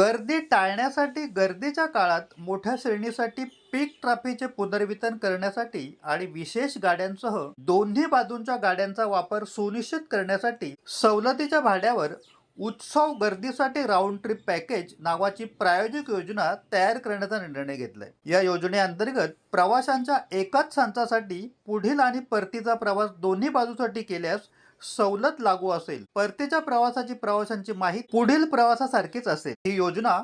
गर्दी टाळण्यासाठी गर्दीच्या काळात मोठ्या श्रेणीसाठी पीक ट्रॉफीचे पुनर्वितरण करण्यासाठी आणि विशेष गाड्यांसह दोन्ही बाजूंच्या गाड्यांचा वापर सुनिश्चित करण्यासाठी सवलतीच्या भाड्यावर उत्सव गर्दीसाठी राऊंड ट्रिप पॅकेज नावाची प्रायोजिक योजना तयार करण्याचा निर्णय घेतलाय. या योजनेअंतर्गत प्रवाशांच्या एकाच संचासाठी पुढील आणि परतीचा प्रवास दोन्ही बाजूसाठी केल्यास सवलत लागू असेल परतीच्या प्रवासाची प्रवाशांची माहिती पुढील प्रवासासारखीच असेल. ही योजना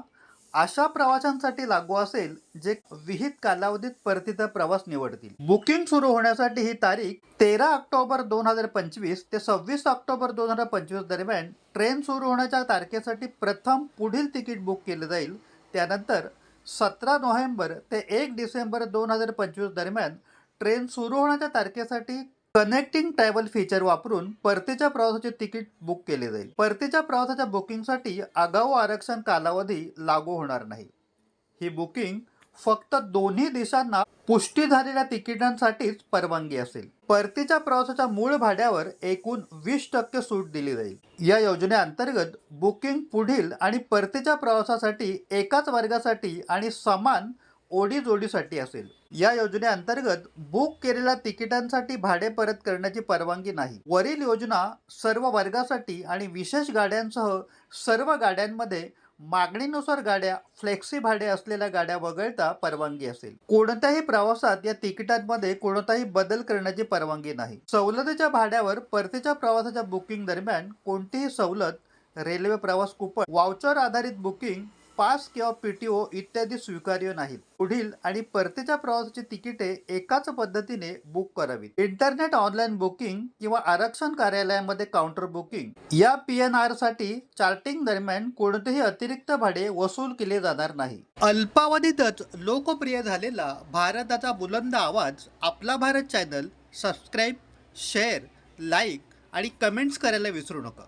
अशा प्रवाशांसाठी लागू असेल जे विहित कालावधीत परतीचा प्रवास निवडतील. बुकिंग सुरू होण्यासाठी ही तारीख तेरा ऑक्टोबर दोन हजार पंचवीस ते सव्वीस ऑक्टोबर दोन हजार पंचवीस दरम्यान ट्रेन सुरू होण्याच्या तारखेसाठी प्रथम पुढील तिकीट बुक केले जाईल. त्यानंतर सतरा नोव्हेंबर ते एक डिसेंबर दोन हजार पंचवीस दरम्यान ट्रेन सुरू होण्याच्या तारखेसाठी कनेक्टिंग ट्रॅव्हल फीचर वापरून परतीच्या प्रवासाचे तिकीट बुक केले जाईल. परतीच्या प्रवासाच्या बुकिंगसाठी आगाऊ आरक्षण कालावधी लागू होणार नाही. ही बुकिंग फक्त दोन्ही देशांना पुष्टी झालेल्या तिकिटांसाठीच परवानगी असेल. परतीच्या प्रवासाच्या मूळ भाड्यावर एकूण वीस टक्के सूट दिली जाईल. या योजनेअंतर्गत बुकिंग पुढील आणि परतीच्या प्रवासासाठी एकाच वर्गासाठी आणि समान ओढी जोडीसाठी असेल. या योजनेअंतर्गत बुक केलेल्या तिकिटांसाठी भाडे परत करण्याची परवानगी नाही. वरील योजना सर्व वर्गासाठी आणि विशेष गाड्यांसह सर्व गाड्यांमध्ये मागणीनुसार गाड्या फ्लेक्सी भाडे असलेल्या गाड्या वगळता परवानगी असेल. कोणत्याही प्रवासात या तिकिटांमध्ये कोणताही बदल करण्याची परवानगी नाही. सवलतीच्या भाड्यावर परतीच्या प्रवासाच्या बुकिंग दरम्यान कोणतीही सवलत रेल्वे प्रवास कुपन वाउचर आधारित बुकिंग पास किंवा पीटीओ इत्यादी स्वीकार्य नाहीत. पुढील आणि परतीच्या प्रवासाची तिकिटे एकाच पद्धतीने बुक करावीत. इंटरनेट ऑनलाईन बुकिंग किंवा आरक्षण कार्यालयामध्ये काउंटर बुकिंग या पी एन आरसाठी चार्टिंग दरम्यान कोणतेही अतिरिक्त भाडे वसूल केले जाणार नाही. अल्पावधीतच लोकप्रिय झालेला भारताचा बुलंद आवाज आपला Bharat channel subscribe share like आणि कमेंट्स करायला विसरू नका.